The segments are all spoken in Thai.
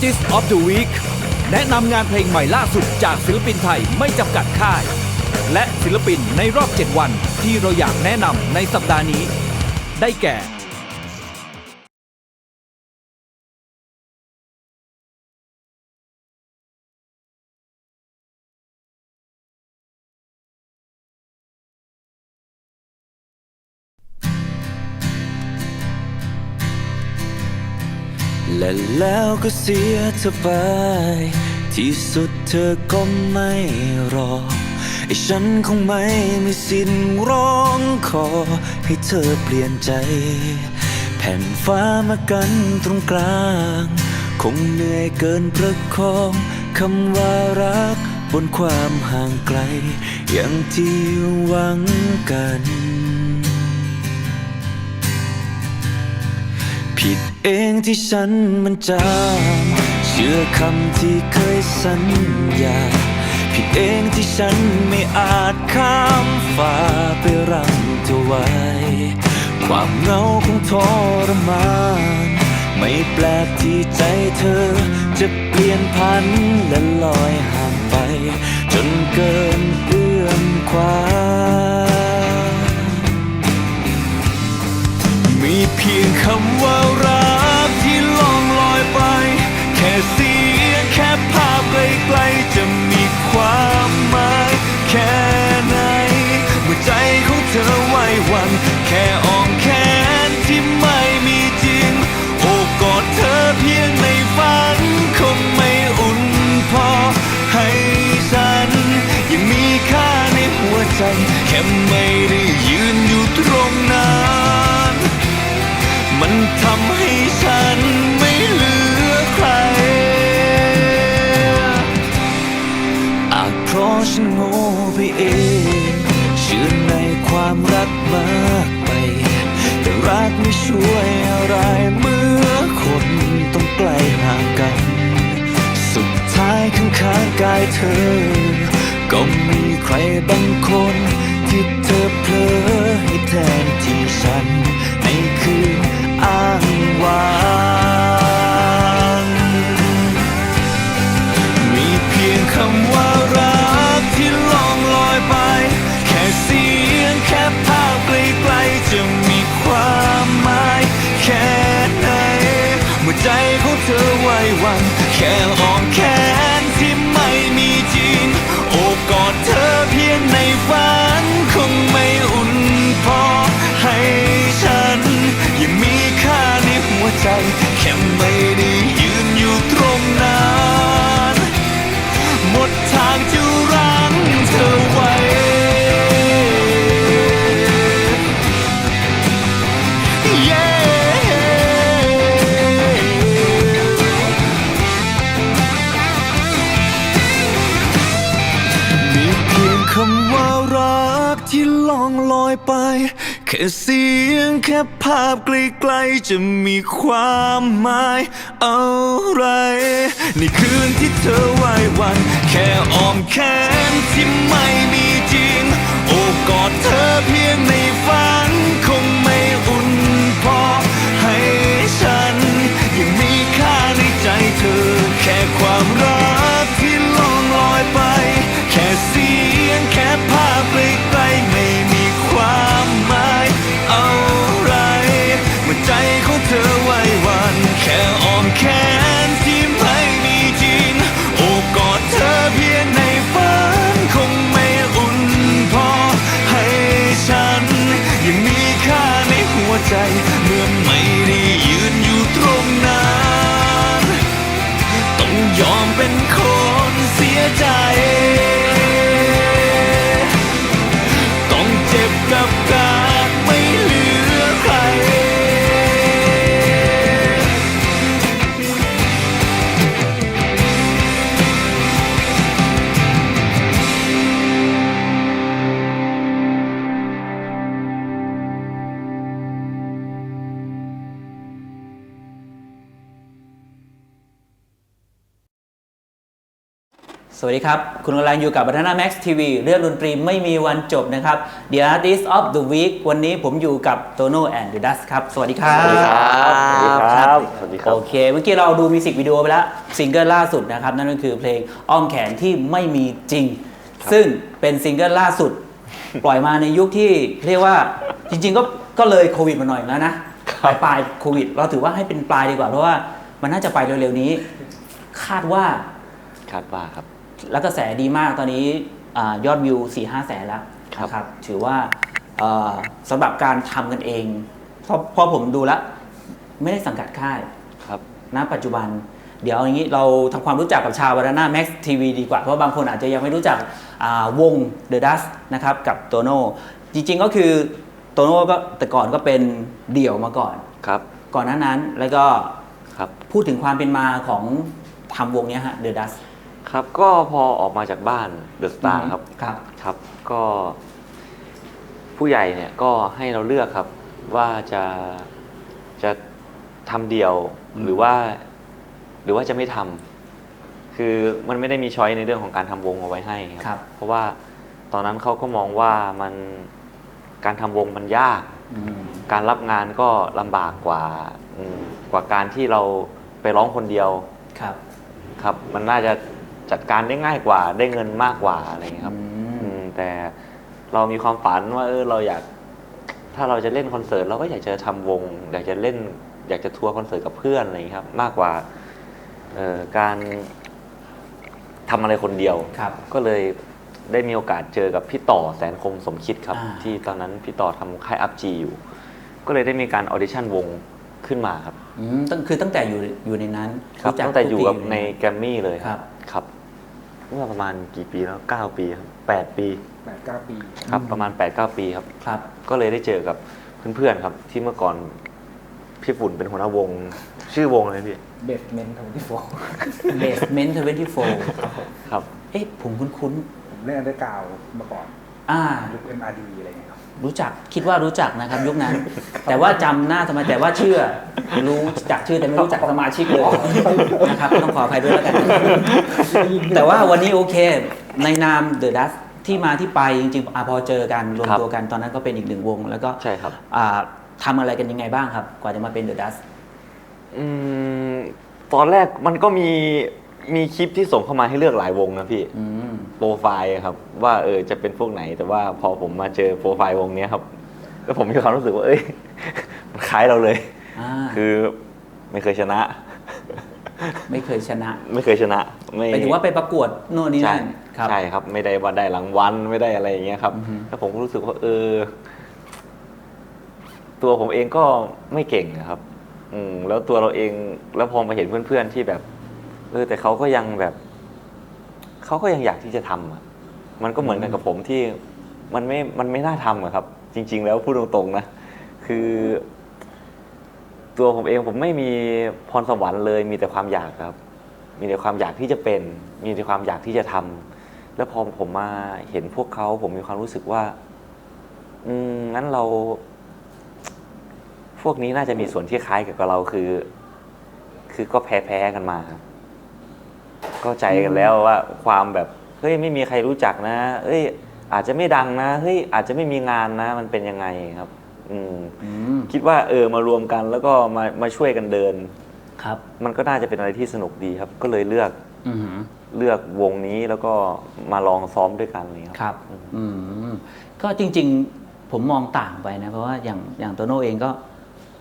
Artist of the Week แนะนำงานเพลงใหม่ล่าสุดจากศิลปินไทยไม่จำกัดค่าย และศิลปินในรอบ 7 วันที่เราอยากแนะนำในสัปดาห์นี้ ได้แก่ และแล้วก็เสียเธอไป ที่สุดเธอก็ไม่รอไอ้ฉันคงไม่มีสิทธิ์ร้องขอ ให้เธอเปลี่ยนใจ แผ่นฟ้ามากันตรงกลาง คงเหนื่อยเกินประคองคำว่ารักบนความห่างไกล อย่างที่หวังกัน เองที่ฉันมันจามเชื่อคำที่เคยสัญญา ผิดเองที่ฉันไม่อาจข้ามฟ้าไปรังเธอไว้ ความเหงาคงทรมาน ไม่แปลกที่ใจเธอ จะเปลี่ยนพันและลอยห่างไป จนเกินเอื้อมคว้ามีเพียงคำว่า ใจ แค่ไม่ได้ยืนอยู่ตรงนั้นมันทำให้ฉันไม่เหลือใคร อาจเพราะฉันโง่ไปเองเชื่อในความรักมากไป แต่รักไม่ช่วยอะไรเมื่อคนต้องใกล้ห่างกัน สุดท้ายข้างขากายเธอ ก็มีใครบางคน ที่เธอเพลอให้แทนที่ฉันในคืนอ้างว้างมีเพียงคำว่ารักที่ล่องลอยไป แค่เสียงแค่ภาพไกลๆจะมีความหมายแค่ไหนเมื่อใจของเธอไหวหวัน แค่อ้อมแข ใน ค่เสียงแค่ภาพไกลๆจะมีความหมายอะไร ในคืนที่เธอไหว้วัน แค่อ้อมแขนที่ไม่มีจริง โอบกอดเธอเพียงในฝัน สวัสดีครับ คุณกำลังอยู่กับ Banana Max TV เรื่องดนตรีไม่มีวันจบนะครับ The Artist of the Week วันนี้ผมอยู่กับ Tono and the Dust ครับ สวัสดีครับสวัสดีครับ สวัสดีครับ โอเค เมื่อกี้เราดูมิวสิกวิดีโอไปแล้วซิงเกิลล่าสุดนะครับ นั่นก็คือเพลงอ้อมแขนที่ไม่มีจริง ซึ่งเป็นซิงเกิลล่าสุด ปล่อยมาในยุคที่เรียกว่าจริง ๆ ก็ก็เลยโควิดมาหน่อยแล้วนะปลายปลายโควิด เราถือว่าให้เป็นปลายดีกว่า เพราะว่ามันน่าจะไปเร็วๆนี้ คาดว่าคาดว่าครับ แล้วกระแสดีมากตอนนี้อายอดวิว4 5แสนแล้วครับนะครับ ถือว่าเอ่อสำหรับการทำกันเองเพราะเพราะผมดูแล้วไม่ได้สังกัดค่ายครับณปัจจุบัน เดี๋ยวอย่างนี้เราทำความรู้จักกับชาวบาราน่าแม็กซ์ทีวีดีกว่า เพราะบางคนอาจจะยังไม่รู้จักอ่าวง The Dust นะครับกับโตโน่จริงๆก็คือโตโน่ก็แต่ก่อนก็เป็นเดี่ยวมาก่อนครับก่อนหน้านั้นแล้วก็ครับพูดถึงความเป็นมาของทำวงเนี้ยฮะ The Dust ครับก็พอออกมาจากบ้านเดอะสตาร์ครับครับ ครับ ก็ ผู้ใหญ่เนี่ยก็ให้เราเลือกครับ ว่าจะจะทำเดี่ยวหรือว่า หรือว่าจะไม่ทำคือมันไม่ได้มีช้อยในเรื่องของการทำวงเอาไว้ให้ครับ เพราะว่าตอนนั้นเขาก็มองว่ามันการทำวงมันยาก อืมการรับงานก็ลำบากกว่าอืมกว่าการที่เราไปร้องคนเดียว ครับ ครับ มันน่าจะ จัดการได้ง่ายกว่าได้เงินมากกว่าอะไรอย่างเงี้ยครับอืมอืมแต่เรามีความฝันว่าเออเราอยาก ถ้าเราจะเล่นคอนเสิร์ตเราก็อยากจะทำวง อยากจะเล่น อยากจะทัวร์คอนเสิร์ตกับเพื่อนอะไรอย่างเงี้ยครับ มากกว่าเอ่อการทำอะไรคนเดียว ครับ ก็เลยได้มีโอกาสเจอกับพี่ต่อแสนคมสมคิดครับ อ่า ที่ตอนนั้นพี่ต่อทำค่ายอัพจีอยู่ ก็เลยได้มีการออดิชั่นวงขึ้นมาครับอืมตั้งคือตั้งแต่อยู่อยู่ในนั้นครับจักตั้งแต่อยู่กับทุกปีในแกรมมี่เลยครับ ครับ เมื่อประมาณกี่ปีแล้ว 9 ปีครับ8ปี แปดเก้าปีครับ ประมาณ 8-9 ปีครับ ครับ ก็เลยได้เจอกับเพื่อนๆครับ ที่เมื่อก่อนพี่ฝุ่นเป็นหัวหน้าวง ชื่อวงอะไรพี่เบสเมนต์ทที่โฟ Basement 24ครับ เอ๊ะผมคุ้นผมเล่นอันเดอร์กราวมาก่อนๆอ่า ยุค MRD อะไรเงี้ยค รับรู้จักคิดว่ารู้จักนะครับ ยุคนั้น แต่ว่าจำหน้าทำไมแต่ว่าเชื่อ รู้จักชื่อแต่ไม่รู้จักสมาชิกเลยนะครับต้องขออภัยด้วยแล้วกัน แต่ว่าวันนี้โอเค ในนาม The Dust ที่มาที่ไปจริงๆอะพอเจอกันรวมครับ ตัวกันตอนนั้นก็เป็นอีกหนึ่งวง แล้วก็ใช่ครับ อ่าทำอะไรกันยังไงบ้างครับ กว่าจะมาเป็น The Dust อืมตอนแรกมันก็มี มีคลิปที่ส่งเข้ามาให้เลือกหลายวงนะพี่ อืม โปรไฟล์ครับ ว่าเออจะเป็นพวกไหน แต่ว่าพอผมมาเจอโปรไฟล์วงเนี้ยครับ แล้วผมมีความรู้สึกว่า เอ้ย มันคล้ายเราเลย อ่า คือไม่เคยชนะ ไม่เคยชนะไม่เคยชนะ ไม่หมายถึงว่าไปประกวดโน่นนี่ใช่นั่นครับ ใช่ครับ ไม่ได้ว่าได้รางวัลไม่ได้อะไรอย่างเงี้ยครับ อือฮึ แล้วผมก็รู้สึกว่า เออ ตัวผมเองก็ไม่เก่งนะครับ อืมแล้วตัวเราเองแล้วพอมาเห็นเพื่อนๆที่แบบ เออแต่เขาก็ยังแบบ เขาก็ยังอยากที่จะทำอะมันก็เหมือนกันกับผมที่มันไม่ มันไม่น่าทำอะครับ จริง ๆ แล้วพูดตรงๆนะ คือ ตัวผมเองผมไม่มีพรสวรรค์เลย มีแต่ความอยากครับ มีแต่ความอยากที่จะเป็น มีแต่ความอยากที่จะทำแล้วพอผมมาเห็นพวกเขาผมมีความรู้สึกว่า อืมงั้นเรา พวกนี้น่าจะมีส่วนที่คล้ายกับเราคือ คือก็แพ้แพ้ๆกันมาครับ ก็ใจกันแล้วว่าความแบบเฮ้ยไม่มีใครรู้จักนะ เอ้ย อาจจะไม่ดังนะเฮ้ยอาจจะไม่มีงานนะ มันเป็นยังไงครับ อืมอืมคิดว่าเออมารวมกันแล้วก็มามาช่วยกันเดิน ครับ มันก็น่าจะเป็นอะไรที่สนุกดีครับ ก็เลยเลือกอือหือเลือกวงนี้แล้วก็มาลองซ้อมด้วยกันเลยคครับรับ อืมก็จริงๆผมมองต่างไปนะ เพราะว่าอย่างอย่างโตโน่เองก็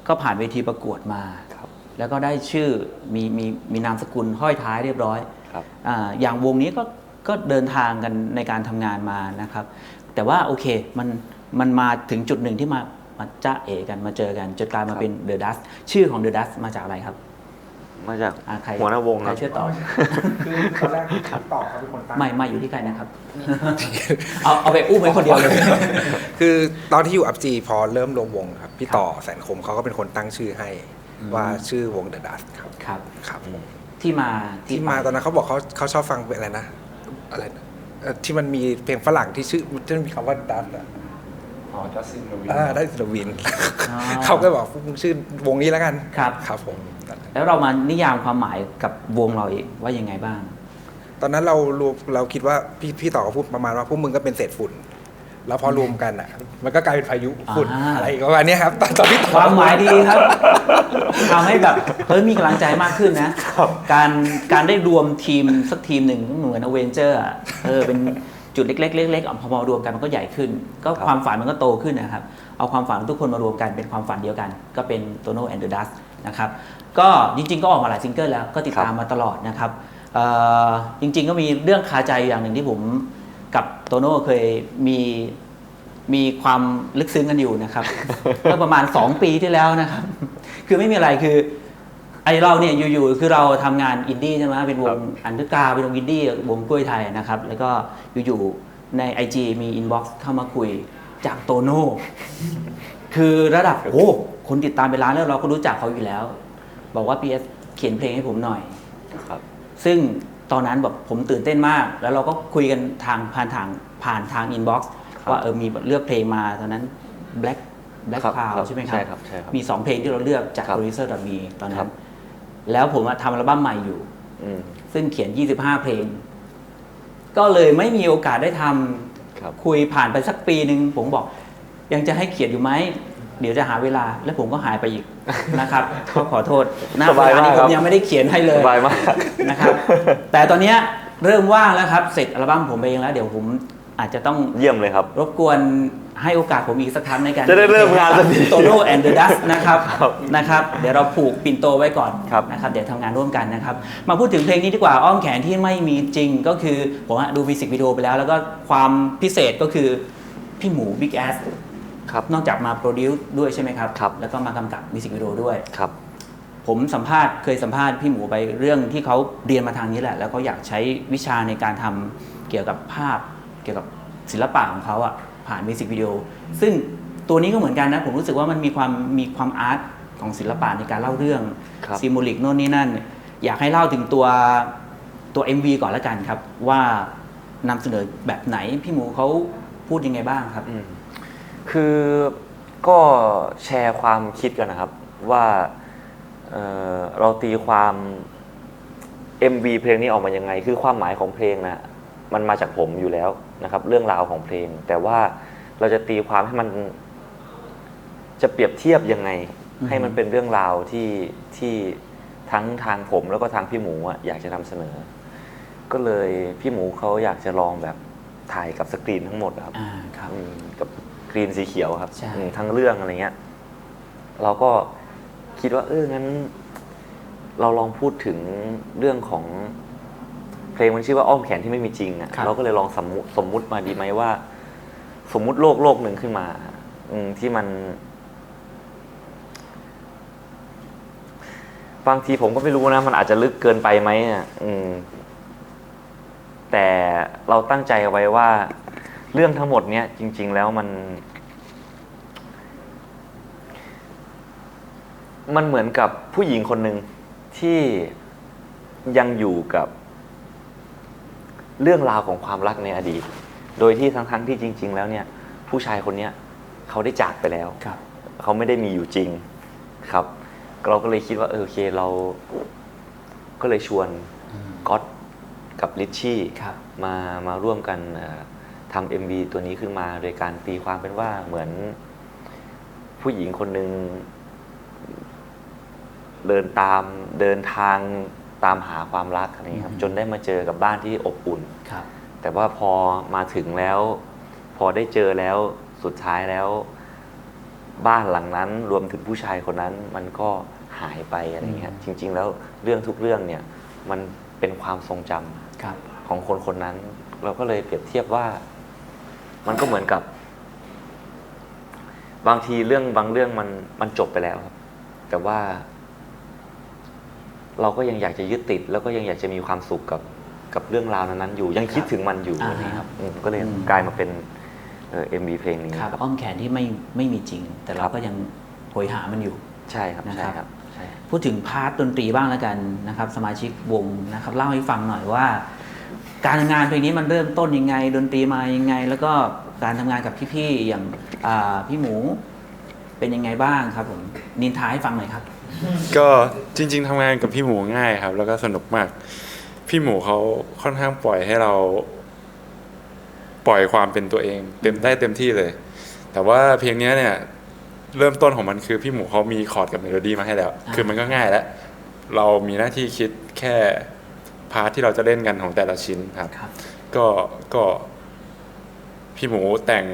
ก็ผ่านเวทีประกวดมา ครับ แล้วก็ได้ชื่อมีมีมีนามสกุลห้อยท้ายเรียบร้อย ครับอ่าอย่างวงนี้ก็ก็เดินทางกันในการทำงานมานะครับ แต่ว่าโอเคมันมันมาถึงจุดหนึ่งที่มามาจ้าเอกันมาเจอกันจนกลายมาเป็น The Dust ชื่อของ The Dust มาจากอะไรครับ มาจากอ่าใครหัวหน้าวงใคครรับช่วยตอบคือตอนแรกต่อเขาเป็นคนตั้งไม่ไม่อยู่ที่ใครนะครับ เอาเอาไปอุ้มไว้คนเดียวเลย คือตอนที่อยู่อัพจีพอเริ่มรวมวงครับ พี่ต่อแสนคมเขาก็เป็นคนตั้งชื่อให้ว่าชื่อวง The Dust ครับครับครับผม ที่มาที่มาไปตอนนั้นเขาบอกเขาเขาชอบฟังเป็นอะไรนะอะไรนะเอ่อที่มันมีเพลงฝรั่งที่ชื่อที่มันมีคำว่า Dust อะอ๋อจัสซินโนวิน อ่าได้สวินอ๋อเขาก็บอกชื่อวงนี้แล้วกันครับ ครับผม แล้วเรามานิยามความหมายกับวงเราเองว่ายังไงบ้าง ตอนนั้นเรารวมเราคิดว่าพี่พี่ต่อก็พูดประมาณว่าพวกมึงก็เป็นเศษฝุ่น แล้วพอรวมกันอะ มันก็กลายเป็นพายุฝุ่นอ่า อะไรประมาณเนี้ยครับตอนตอนพี่ต่อความหมายดีครับทำให้แบบเฮ้ยมีกำลังใจมากขึ้นนะ การการได้รวมทีมสักทีมหนึ่งเหมือนอเวนเจอร์เออเป็นจุดเล็กๆเล็กๆอะพอมารวมกันมันก็ใหญ่ขึ้น ก็ความฝันมันก็โตขึ้นนะครับ เอาความฝันของทุกคนมารวมกันเป็นความฝันเดียวกัน ก็เป็นโตโน่แอนเดอร์ดัสนะครับก็จริงๆ ก็ออกมาหลายซิงเกิลแล้วก็ติดตามมาตลอดนะครับเอ่อจริงๆก็มีเรื่องคาใจอย่างหนึ่งที่ผม กับโตโน่เคยมีมีความลึกซึ้งกันอยู่นะครับ เมื่อประมาณ 2 ปีที่แล้วนะครับ คือไม่มีอะไรคือไอเราเนี่ยอยู่ๆคือเราทำงานอินดี้ใช่ไหมเป็นวงอันเดอร์กราวด์เป็นวงอินดี้วงกล้วยไทยนะครับ แล้วก็อยู่ๆใน IG มีอินบ็อกซ์เข้ามาคุยจากโตโน่คือระดับโอ้คนติดตามเป็นล้านแล้วเราก็รู้จักเขาอยู่แล้ว บอกว่า PS เขียนเพลงให้ผมหน่อยครับ ซึ่ง ตอนนั้นแบบผมตื่นเต้นมาก แล้วเราก็คุยกันทางผ่านทางผ่านทางอินบ็อกซ์ครับว่าเออมีเลือกเพลงมาตอนนั้น Black Black ครับ Cloud ครับใช่ไหมครับใช่ครับใช่ครับ มี 2 เพลงที่เราเลือกจาก ครับโปรดิวเซอร์ดับมีตอนคนั้รัน บ แล้วผมอะทำอัลบั้มใหม่อยู่ อืมซึ่งเขียน 25 เพลง ก็เลยไม่มีโอกาสได้ทำ ครับ คุยผ่านไปสักปีหนึ่งผมบอก ยังจะให้เขียนอยู่ไหม เดี๋ยวจะหาเวลาแล้วผมก็หายไปอีกนะครับก็ขอโทษณสบายเวลมากนี้คผรับมยังไม่ได้เขียนให้เลยสบายมากนะครับ แต่ตอนเนี้ยเริ่มว่างแล้วครับเสร็จอัลบั้มผมเองแล้ว เดี๋ยวผมอาจจะต้องเยี่ยมเลยครับ รบกวนให้โอกาสผมอีกสักครั้งในการจะได้เริ่มงานสักทีโตโน่แอนเดอร์ดัสนะครับครับนะครับ เดี๋ยวเราผูกปินโตไว้ก่อนครับนะครับ เดี๋ยวทำงานร่วมกันนะครับ มาพูดถึงเพลงนี้ดีกว่าอ้อมแขนที่ไม่มีจริงก็คือ ผมอะดูมิวสิกวิดีโอไปแล้ว แล้วก็ความพิเศษก็คือพี่หมูบิ๊กแอส ครับนอกจากมาโปรดิวซ์ด้วยใช่ไหมครับครับ แล้วก็มากำกับมิวสิกวิดีโอด้วย ครับ ผมสัมภาษณ์เคยสัมภาษณ์พี่หมูไปเรื่องที่เขาเรียนมาทางนี้แหละ แล้วเขาอยากใช้วิชาในการทำเกี่ยวกับภาพเกี่ยวกับศิลปะของเขาอะผ่านมิวสิกวิดีโอซึ่งตัวนี้ก็เหมือนกันนะ ผมรู้สึกว่ามันมีความมีความอาร์ตของศิลปะในการเล่าเรื่องครับ ซิมูลิกโน่นนี่นั่น อยากให้เล่าถึงตัวตัว MV ก่อนละกันครับ ว่านำเสนอแบบไหนพี่หมูเขาพูดยังไงบ้างครับ อืม คือก็แชร์ความคิดกันนะครับ ว่าเอ่อเราตีความ MV เพลงนี้ออกมายังไง คือความหมายของเพลงนะมันมาจากผมอยู่แล้วนะครับ เรื่องราวของเพลง แต่ว่าเราจะตีความให้มัน จะเปรียบเทียบยังไงอือฮึให้มันเป็นเรื่องราวที่ที่ทั้งทางผมแล้วก็ทางพี่หมูอะอยากจะนำเสนอ ก็เลยพี่หมูเขาอยากจะลองแบบถ่ายกับสกรีนทั้งหมดอะครับ อ่าครับ อืมกับ กรีนสีเขียวครับใช่ อืมทั้งเรื่องอะไรเงี้ย เราก็คิดว่า เอองั้น เราลองพูดถึงเรื่องของ เพลงมันชื่อว่าอ้อมแขนที่ไม่มีจริงอะครับ เราก็เลยลองสมมุสมมุติมาดีไหมว่า สมมุติโลกโลกหนึ่งขึ้นมา อืมที่มัน บางทีผมก็ไม่รู้นะ มันอาจจะลึกเกินไปไหมอะอืม แต่เราตั้งใจเอาไว้ว่า เรื่องทั้งหมดเนี้ยจริง ๆ แล้วมัน มันเหมือนกับผู้หญิงคนหนึ่งที่ยังอยู่กับเรื่องราวของความรักในอดีต โดยที่ทั้งๆที่จริง ๆ แล้วเนี่ย ผู้ชายคนเนี้ยเขาได้จากไปแล้วครับเขาไม่ได้มีอยู่จริงครับ เราก็เลยคิดว่าเออโอเคเราก็เลยชวนก๊อตกับลิชชี่ครับมามาร่วมกันเอ่อ ทำเอ็มวีตัวนี้ขึ้นมา โดยการตีความเป็นว่าเหมือน ผู้หญิงคนหนึ่งเดินตามเดินทางตามหาความรักอะไรอย่างเงี้ยครับอืมจนได้มาเจอกับบ้านที่อบอุ่นครับ แต่ว่าพอมาถึงแล้ว พอได้เจอแล้วสุดท้ายแล้ว บ้านหลังนั้นรวมถึงผู้ชายคนนั้น มันก็หายไปอะไรเงี้ยจริง ๆ แล้วเรื่องทุกเรื่องเนี่ย มันเป็นความทรงจำครับของคนคนนั้น เราก็เลยเปรียบเทียบว่า มันก็เหมือนกับ บางทีเรื่องบางเรื่องมันมันจบไปแล้วครับ แต่ว่า เราก็ยังอยากจะยึดติด แล้วก็ยังอยากจะมีความสุขกับกับเรื่องราวนั้นๆอยู่ ยังคิดถึงมันอยู่อ่าอะไรครับ อืมก็เลยอืมกลายมาเป็นเอ็มบีเพลงนี้ครับ ครับ อ้อมแขนที่ไม่ไม่มีจริง แต่คเรารับก็ยังโหยหามันอยู่ ใช่ครับนะใช่ครับครับ ใช่ พูดถึงพาร์ทดนตรีบ้างแล้วกันนะครับ สมาชิกวงนะครับ เล่าให้ฟังหน่อยว่า การทำงานเพลงนี้มันเริ่มต้นยังไง ดนตรีมายังไง แล้วก็การทำงานกับพี่ๆอย่างพี่หมูเป็นยังไงบ้างครับผมนินทาให้ฟังหน่อยครับ ก็จริง ๆทำงานกับพี่หมูง่ายครับ แล้วก็สนุกมาก พี่หมูเขาค่อนข้างปล่อยให้เรา ปล่อยความเป็นตัวเอง เต็มได้เต็มที่เลย แต่ว่าเพลงนี้เนี่ย เริ่มต้นของมันคือพี่หมูเขามีคอร์ดกับเมโลดี้มาให้แล้ว คือมันก็ง่ายแล้วเรามีหน้าที่คิดแค่ พาร์ทที่เราจะเล่นกันของแต่ละชิ้นครับ ครับ ก็ก็พี่หมูแต่ง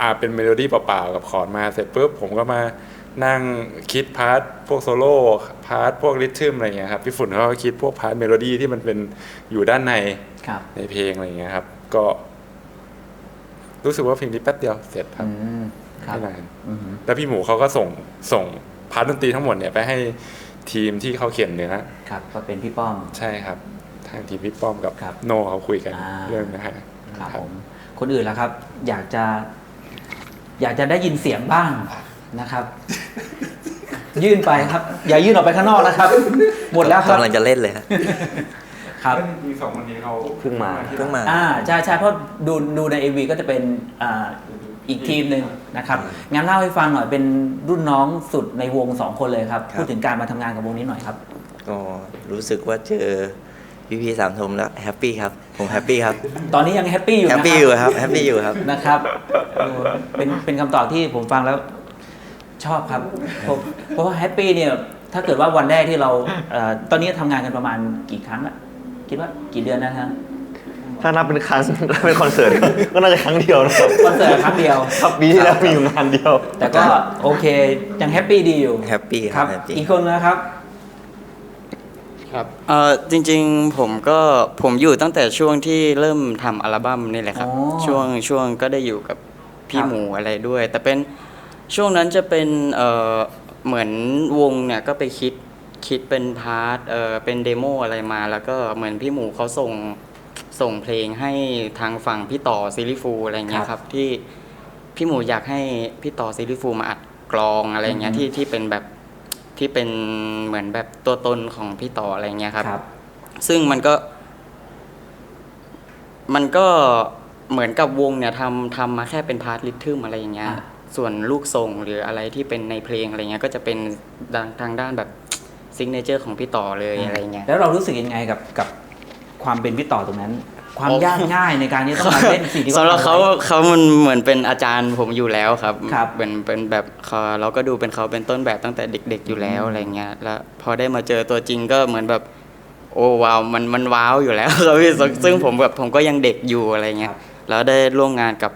อาเป็นเมโลดี้เปล่าๆกับคอร์ดมาเสร็จปุ๊บผมก็มานั่งคิดพาร์ทพวกโซโล่พาร์ทพวกริทึมอะไรเงี้ยครับพี่ฝุ่นเขาก็คิดพวกพาร์ทเมโลดี้ที่มันเป็นอยู่ด้านในครับในเพลงอะไรเงี้ยครับ ก็รู้สึกว่าเพลงนี้แป๊บเดียวเสร็จครับอืมครับไม่นาน อืมแล้วพี่หมูเขาก็ส่งส่งพาร์ทดนตรีทั้งหมดเนี่ยไปให้ ทีมที่เขาเขียนเนื้อครับก็เป็นพี่ป้อม ใช่ครับ ทางทีมพี่ป้อมกับครับโนเขาคุยกันอ่า เรื่องนะฮะ ครับผมคนอื่นล่ะครับ อยากจะ อยากจะได้ยินเสียงบ้างนะครับ ยื่นไปครับ อย่ายื่นออกไปข้างนอกนะครับ หมดแล้วครับกำลังจะเล่นเลยครับครับ มีสองคนนี้เขาเพิ่งมา เพิ่งมา อ่าใช่ใช่เพราะดูดูใน AV ก็จะเป็นอ่า อีกทีมหนึ่งนะครับงั้นเล่าให้ฟังหน่อยเป็นรุ่นน้องสุดในวงสองคนเลยครับครับพูดถึงการมาทำงานกับวงนี้หน่อยครับก็รู้สึกว่าเจอพี่พีสามทมแล้วแฮปปี้ครับผมแฮปปี้ครับ ตอนนี้ยังแฮปปี้อยู่แฮนะปปี้อยู่ครับแฮปปี้อยู่ครับนะครับเออเป็นเป็นคำตอบที่ผมฟังแล้วชอบครับเพราะเพราะว่าแฮปปี้เนี่ยถ้าเกิดว่าวันแรกที่เราเอ่อตอนนี้ทำงานกันประมาณกี่ครั้งอะคิดว่ากี่เดือนนะฮะ ถ้านับเป็นครั้งนับเป็นคอนเสิร์ตก็น่าจะครั้งเดียวนะครับคอนเสิร์ตครั้งเดียว ครับปีที่แล้วมีอยู่งานเดียว แต่ก็โอเคยังแฮปปี้ดีอยู่แฮปปี้คครัรับบแฮปปี้อีกคนนะครับเออจริงๆผมก็ผมอยู่ตั้งแต่ช่วงที่เริ่มทำอัลบั้มนี่แหละครับอ๋อช่วงช่วงก็ได้อยู่กับพี่ครับหมูอะไรด้วย แต่เป็นช่วงนั้นจะเป็นเออเหมือนวงเนี่ยก็ไปคิดคิดเป็นพาร์ทเออเป็นเดโมอะไรมา แล้วก็เหมือนพี่หมูเขาส่ง ส่งเพลงให้ทางฝั่งพี่ต่อซิลิฟูอะไรเงี้ยครับที่พี่หมูอยากให้พี่ต่อซิลิฟูมาอัดกลองอะไรเงี้ยที่ที่เป็นแบบที่เป็นเหมือนแบบตัวตนของพี่ต่ออะไรเงี้ยครับครับซึ่งมันก็ มันก็เหมือนกับวงเนี่ยทำทำมาแค่เป็นพาร์ทลิทึมอะไรอย่างเงี้ยอะส่วนลูกทรงหรืออะไรที่เป็นในเพลงอะไรเงี้ย ก็จะเป็นทางทางด้านแบบซิงเนเจอร์ของพี่ต่อเลยอะไรเงี้ย แล้วเรารู้สึกยังไงกับกับ ความเป็นพี่ต่อตรงนั้น ความยากง่ายในการที่ต้องมาเล่นสิ่งที่สำหรับเขาไว้ เขามันเหมือนเป็นอาจารย์ผมอยู่แล้วครับ ครับ เป็นเป็นแบบเขาเราก็ดูเป็นเขาเป็นต้นแบบตั้งแต่เด็ก ๆอยู่แล้วอะไรเงี้ยแล้วพอได้มาเจอตัวจริงก็เหมือนแบบ โอ้ว้าวมันมันว้าวอยู่แล้ว ครับพี่ซึ่งซึ่งผมแบบผมก็ยังเด็กอยู่อะไรเงี้ยแล้วได้ร่วมงานกับ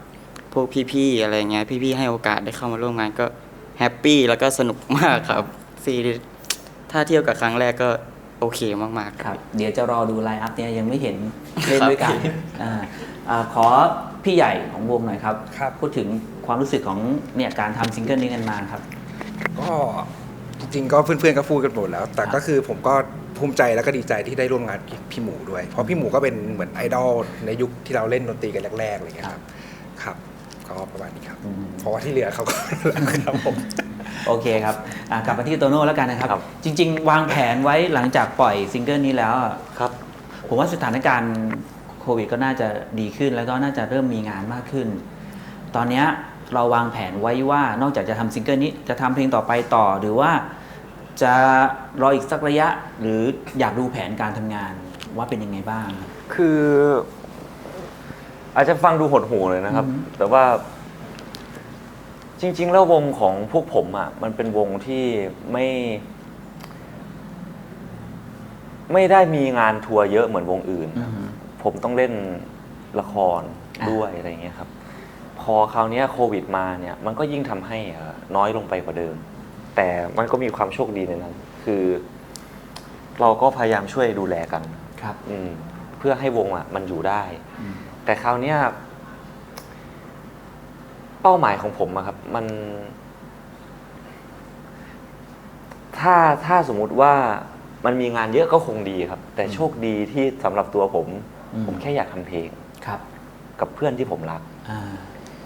พวกพี่ๆอะไรเงี้ยพี่ๆให้โอกาสได้เข้ามาร่วมงานก็แฮปปี้แล้วก็สนุกมากครับซีรีส์ถ้าเทียบกับครั้งแรกก็ โอเคมากๆ ครับ เดี๋ยวจะรอดูไลน์อัพเนี่ยยังไม่เห็นเล่นด้วยกันครับอ่าอ่าขอพี่ใหญ่ของวงหน่อยครับ ครับ พูดถึงความรู้สึกของเนี่ยการทำซิงเกิลนี้กันมาครับ ก็จริงๆก็เพื่อนๆก็พูดกันหมดแล้ว แต่ครับก็คือผมก็ภูมิใจแล้วก็ดีใจที่ได้ร่วมงานกับพี่หมูด้วย เพราะพี่หมูก็เป็นเหมือนไอดอลในยุคที่เราเล่นดนตรีกันแรกๆอะไรเงี้ยครับ ครับ ก็ประมาณนี้ครับอืมเพราะว่าที่เหลือเขาก็ ครับผม โอเคครับอ่ากลับมาที่โตโน่แล้วกันนะครับ ครับ จริง ๆ วางแผนไว้หลังจากปล่อยซิงเกิลนี้แล้วอะครับ ผมว่าสถานการณ์โควิดก็น่าจะดีขึ้นแล้วก็น่าจะเริ่มมีงานมากขึ้น ตอนเนี้ยเราวางแผนไว้ว่านอกจากจะทำซิงเกิลนี้จะทำเพลงต่อไปต่อหรือว่าจะรออีกสักระยะหรืออยากดูแผนการทำงานว่าเป็นยังไงบ้างครับคือ อาจจะฟังดูหดหูเลยนะครับอือฮึแต่ว่า จริง ๆ แล้ววงของพวกผมอะมันเป็นวงที่ไม่ ไม่ได้มีงานทัวร์เยอะเหมือนวงอื่น อือฮึผมต้องเล่นละครอ่าด้วยอะไรเงี้ยครับ พอคราวเนี้ยโควิดมาเนี่ยมันก็ยิ่งทำให้เอ่อน้อยลงไปกว่าเดิม แต่มันก็มีความโชคดีในนั้น คือ เราก็พยายามช่วยดูแลกัน ครับ อืมเพื่อให้วงอะมันอยู่ได้ อืม แต่คราวเนี้ย เป้าหมายของผมอะครับ มัน ถ้าถ้าสมมุติว่ามันมีงานเยอะก็คงดีครับ แต่โชคดีที่สำหรับตัวผม อืม ผมแค่อยากทำเพลง ครับกับเพื่อนที่ผมรัก อ่า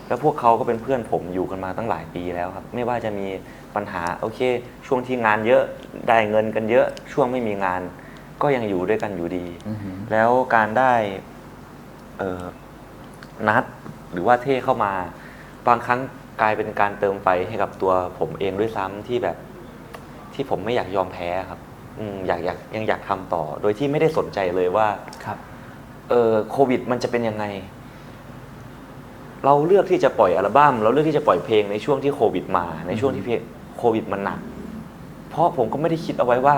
แล้วพวกเขาก็เป็นเพื่อนผมอยู่กันมาตั้งหลายปีแล้วครับ ไม่ว่าจะมีปัญหาโอเค ช่วงที่งานเยอะได้เงินกันเยอะ ช่วงไม่มีงาน ก็ยังอยู่ด้วยกันอยู่ดี อือฮึแล้วการได้เอ่อนัดหรือว่าเท่เข้ามา บางครั้งกลายเป็นการเติมไฟให้กับตัวผมเองด้วยซ้ำที่แบบที่ผมไม่อยากยอมแพ้ครับอืมอยากอยากยังอยากทำต่อ โดยที่ไม่ได้สนใจเลยว่าครับเออโควิด มันจะเป็นยังไง เราเลือกที่จะปล่อยอัลบั้มเราเลือกที่จะปล่อยเพลงในช่วงที่โควิดมา ในช่วงที่เพลงโควิดมันหนัก เพราะผมก็ไม่ได้คิดเอาไว้ว่า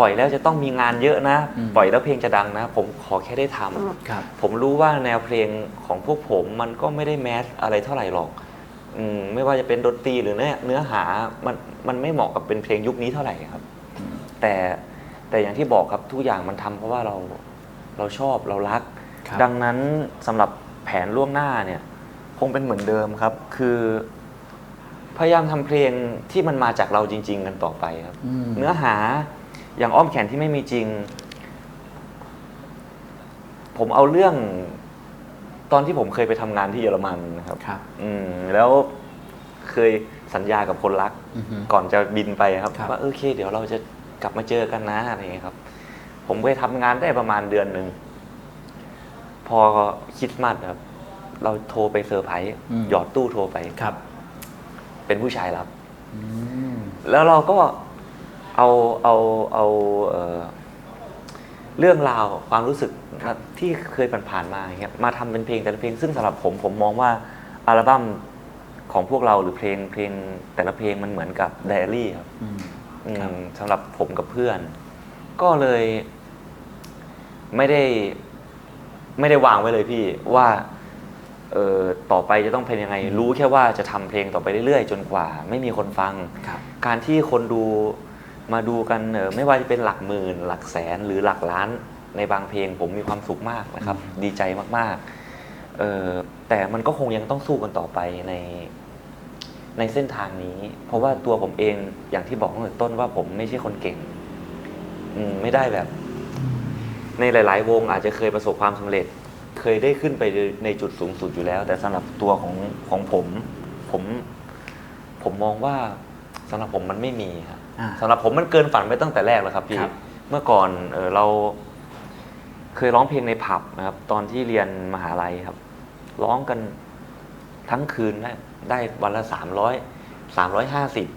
ปล่อยแล้วจะต้องมีงานเยอะนะอืมปล่อยแล้วเพลงจะดังนะ ผมขอแค่ได้ทำครับผมรู้ว่าแนวเพลงของพวกผมมันก็ไม่ได้แมสอะไรเท่าไหร่หรอก อืมไม่ว่าจะเป็นดนตรีหรือเนื้อเนื้อหามันมันไม่เหมาะกับเป็นเพลงยุคนี้เท่าไหร่ครับ แต่แต่อย่างที่บอกครับทุกอย่างมันทำเพราะว่าเราเราชอบเรารัก ครับ ดังนั้นสำหรับแผนล่วงหน้าเนี่ย คงเป็นเหมือนเดิมครับ คือ พยายามทำเพลงที่มันมาจากเราจริง ๆ กันต่อไปครับอืมเนื้อหาอย่างอ้อมแขนที่ไม่มีจริง ผมเอาเรื่อง ตอนที่ผมเคยไปทำงานที่เยอรมันนะครับ ครับ อืมแล้วเคยสัญญากับคนรัก อือฮึ ก่อนจะบินไปครับ ครับ ว่าโอเค เดี๋ยวเราจะกลับมาเจอกันนะอะไรอย่างเงี้ยครับ ผมไปทำงานได้ประมาณเดือนหนึ่ง พอคริดมัดครับ เราโทรไปเซอร์ไพรส์อืม หยอดตู้โทรไป ครับเป็นผู้ชายรับ อืมแล้วเราก็เอาเอาเอาเอ่อ เรื่องราวความรู้สึกที่เคยผ่านๆมาอย่างเงี้ยมาทำเป็นเพลงแต่ละเพลง ซึ่งสำหรับผมผมมองว่าอัลบั้มของพวกเราหรือเพลงเพลงแต่ละเพลงมันเหมือนกับไดอารี่ครับอืมอืมครับสำหรับผมกับเพื่อน ก็เลย ไม่ได้ ไม่ได้วางไว้เลยพี่ว่าเออต่อไปจะต้องเป็นยังไง รู้แค่ว่าจะทำเพลงต่อไปเรื่อยๆ จนกว่า ไม่มีคนฟังครับการที่คนดู มาดูกันเออไม่ว่าจะเป็นหลักหมื่น หลักแสนหรือหลักล้าน ในบางเพลงผมมีความสุขมากนะครับ ดีใจมากๆเออแต่มันก็คงยังต้องสู้กันต่อไปในในเส้นทางนี้ เพราะว่าตัวผมเองอย่างที่บอกตั้งแต่ต้นว่าผมไม่ใช่คนเก่งอืมไม่ได้แบบ ในหลาย ๆ วงอาจจะเคยประสบความสำเร็จ เคยได้ขึ้นไปในจุดสูงสุดอยู่แล้ว แต่สำหรับตัวของของผม ผม ผมมองว่าสำหรับผมมันไม่มีครับอ่า สำหรับผมมันเกินฝันไปตั้งแต่แรกแล้วครับพี่ ครับ เมื่อก่อนเออเราเคยร้องเพลงในผับนะครับ ตอนที่เรียนมหาลัยครับ ร้องกันทั้งคืนได้ได้วันละสามร้อยสามร้อยห้าสิบ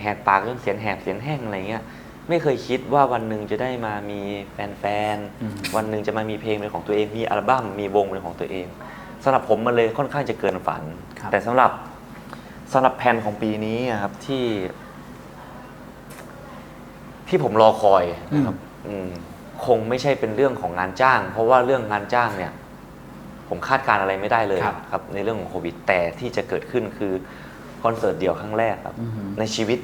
แหกปากจนเสียงแหบเสียงแห้งอะไรเงี้ย ไม่เคยคิดว่าวันหนึ่งจะได้มามีแฟนอืม ๆวันหนึ่งจะมามีเพลงเป็นของตัวเอง มีอัลบั้มมีวงเป็นของตัวเองสำหรับผมมันเลยค่อนข้างจะเกินฝัน ครับ แต่สำหรับ สำหรับแผนของปีนี้อะครับที่ ที่ผมรอคอยนะครับอืมคงไม่ใช่เป็นเรื่องของงานจ้าง เพราะว่าเรื่องงานจ้างเนี่ย ผมคาดการณ์อะไรไม่ได้เลยครับครับ ในเรื่องของโควิดแต่ที่จะเกิดขึ้นคือคอนเสิร์ตเดี่ยวครั้งแรกครับ อือฮึในชีวิต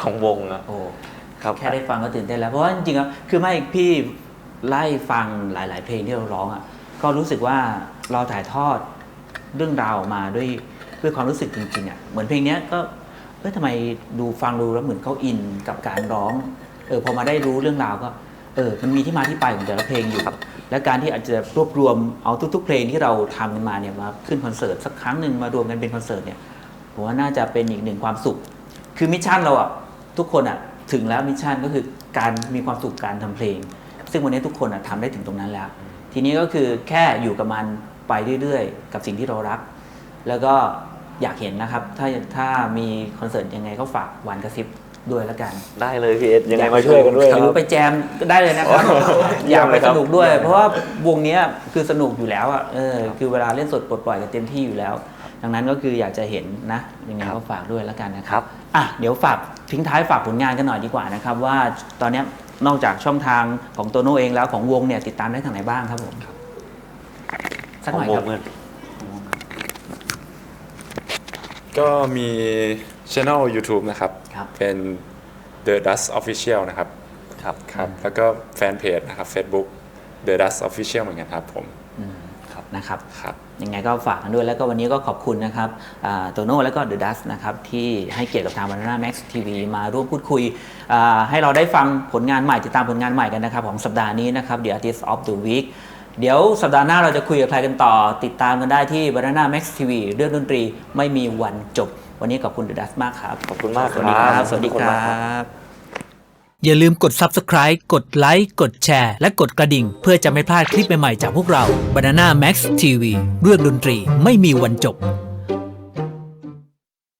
ของวงอะโอ้ ครับ แค่ได้ฟังก็ตื่นเต้นแล้ว เพราะว่าจริงๆแล้วคือไม่พี่ไล่ฟังหลาย ๆ เพลงที่เราร้องอะก็รู้สึกว่าเราถ่ายทอดเรื่องราวออกมาด้วยด้วยความรู้สึกจริงๆอะเหมือนเพลงเนี้ยก็เอ้ยทำไมดูฟังดูแล้วเหมือนเขาอินกับการร้อง เออพอมาได้รู้เรื่องราวก็เออมันมีที่มาที่ไปของแต่ละเพลงอยู่และการที่อาจจะรวบรวมเอาทุก ๆ เพลงที่เราทำกันมาเนี่ยมาขึ้นคอนเสิร์ตสักครั้งหนึ่งมารวมกันเป็นคอนเสิร์ตเนี่ยผมว่าน่าจะเป็นอีกหนึ่งความสุข คือมิชชั่นเราอะทุกคนอะถึงแล้วมิชชั่นก็คือการมีความสุขการทำเพลง ซึ่งวันนี้ทุกคนอะทำได้ถึงตรงนั้นแล้ว ทีนี้ก็คือแค่อยู่กับมันไปเรื่อยๆ กับสิ่งที่เรารัก แล้วก็อยากเห็นนะครับ ถ้าถ้ามีคอนเสิร์ตยังไงก็ฝากวันกระซิบ ด้วยแล้วกันได้เลยพี่เอสยังไงมาช่วยกันด้วยหครืรัอบไปแจมก็ได้เลยนะครับเยี่อยยามกมไปเลยคสรับนุกด้วย เพราะว่าวงเนี้ยคือสนุกอยู่แล้วอะเออคือเวลาเล่นสดปลดปล่อยกันเต็มที่อยู่แล้ว ดังนั้นก็คืออยากจะเห็นนะยังไงก็ฝากด้วยแล้วกันนะครับอะเดี๋ยวฝากทิ้งท้ายฝากผลงานกันหน่อยดีกว่านะครับ ว่าตอนเนี้ยนอกจากช่องทางของโตโน่เองแล้วของวงเนี่ยติดตามได้ทางไหนบ้างครับผมสักขหอน่งอยวงครับเงิ นก็มี channel YouTube นะครับ ครับ เป็น The Dust Official นะครับ ครับ ครับ แล้วก็แฟนเพจนะครับ Facebook The Dust Official เหมือนกันครับผมนะครับ ครับ ยังไงก็ฝากกันด้วยแล้วก็วันนี้ก็ขอบคุณนะครับโตโน่แล้วก็เดอะดัสนะครับที่ให้เกียรติกับทาง Banana Max TV มาร่วมพูดคุยอ่าให้เราได้ฟังผลงานใหม่ติดตามผลงานใหม่กันนะครับ ของสัปดาห์นี้นะครับ The Artist of the Week เดี๋ยวสัปดาห์หน้าเราจะคุยกับใครกันต่อ ติดตามกันได้ที่ Banana Max TV เรื่องดนตรีไม่มีวันจบ วันนี้ขอบคุณเดอะดัสมากครับ ขอบคุณมากสวัสดีคครัรับบสวัสดีขอบคุคณรัมากครับบอย่าลืมกด Subscribe กดไลค์กดแชร์ และกดกระดิ่ง เพื่อจะไม่พลาดคลิปใหม่ ๆ จากพวกเรา Banana Max TV เรื่องดนตรีไม่มีวันจบ